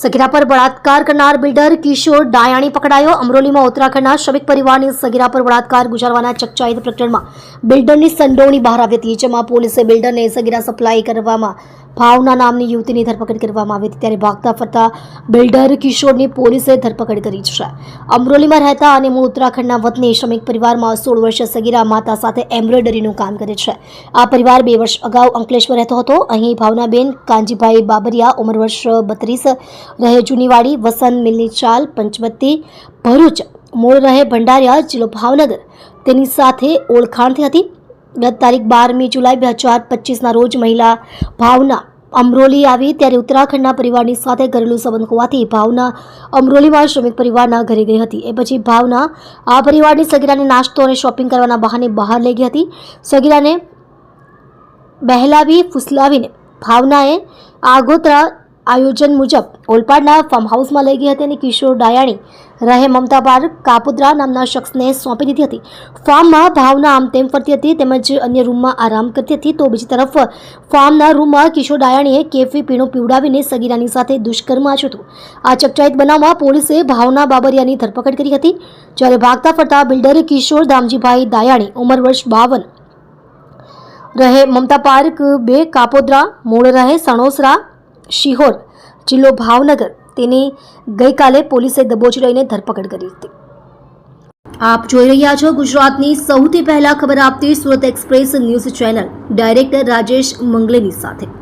સગીરા પર બળાત્કાર કરનાર બિલ્ડર કિશોર ડાયાણી પકડાયો. અમરોલીમાં ઉત્તરાખંડના શ્રમિક પરિવારની સગીરા પર બળાત્કાર ગુજારવાના ચકચારિત પ્રકરણમાં બિલ્ડરની સંડોવણી બહાર આવી હતી, જેમાં પોલીસે બિલ્ડરને સગીરા સપ્લાય કરવામાં ભાવના નામની યુવતીની ધરપકડ કરવામાં આવી હતી ત્યારે ભાગતા ફરતા બિલ્ડર કિશોરની પોલીસે ધરપકડ કરી છે. અમરોલીમાં રહેતા અને મૂળ ઉત્તરાખંડના વતની શ્રમિક પરિવારમાં સોળ વર્ષીય સગીરા માતા સાથે એમ્બ્રોઇડરીનું કામ કરે છે. આ પરિવાર બે વર્ષ અગાઉ અંકલેશ્વર રહેતો હતો. અહીં ભાવનાબેન કાંજીભાઈ બાબરિયા, ઉંમર વર્ષ બત્રીસ, રહે જૂનીવાડી, વસંત મિલની પંચવતી ભરૂચ, મૂળ રહે ભંડારિયા, જિલ્લો ભાવનગર. તેની સાથે ઓળખાણથી હતી. ગત તારીખ બારમી જુલાઈ બે હજાર પચીસના રોજ મહિલા ભાવના અમરોલી આવી ત્યારે ઉત્તરાખંડના પરિવારની સાથે ઘરેલું સંબંધ હોવાથી ભાવના અમરોલીમાં શ્રમિક પરિવારના ઘરે ગઈ હતી. એ પછી ભાવના આ પરિવારની સગીરાને નાસ્તો અને શોપિંગ કરવાના બહાને બહાર લઈ ગઈ હતી. સગીરાને બહેલાવી ફૂસલાવીને ભાવનાએ આગોતરા આયોજન મુજબ ઓલપાડના ફાર્મ હાઉસમાં લઈ ગઈ હતી અને કિશોર ડાયાણી રહે મમતા પાર્ક કાપુદ્રા નામના શખ્સને સોંપી દીધી હતી. ફાર્મમાં ભાવના આમ તેમ ફરતી હતી તેમજ અન્ય રૂમમાં આરામ કરતી હતી તો બીજી તરફ ફાર્મના રૂમમાં કિશોર ડાયાણીએ કેફી પીણું પીવડાવીને સગીરાની સાથે દુષ્કર્મ આચ્યું હતું. આ ચકચાઈત બનાવમાં પોલીસે ભાવના બાબરિયાની ધરપકડ કરી હતી. જ્યારે ભાગતા ફરતા બિલ્ડર કિશોર દામજીભાઈ દાયાણી ઉંમર વર્ષ બાવન રહે મમતા પાર્ક બે કાપોદ્રા, મૂળ રહે સણોસરા શિહોર જિલ્લો ભાવનગર તેની ગઈકાલે પોલીસે દબોચી લઈને ધરપકડ કરી હતી. આપ જોઈ રહ્યા છો ગુજરાતની સૌથી પહેલા ખબર આપતી Surat express news channel, director Rajesh મંગલેની સાથે.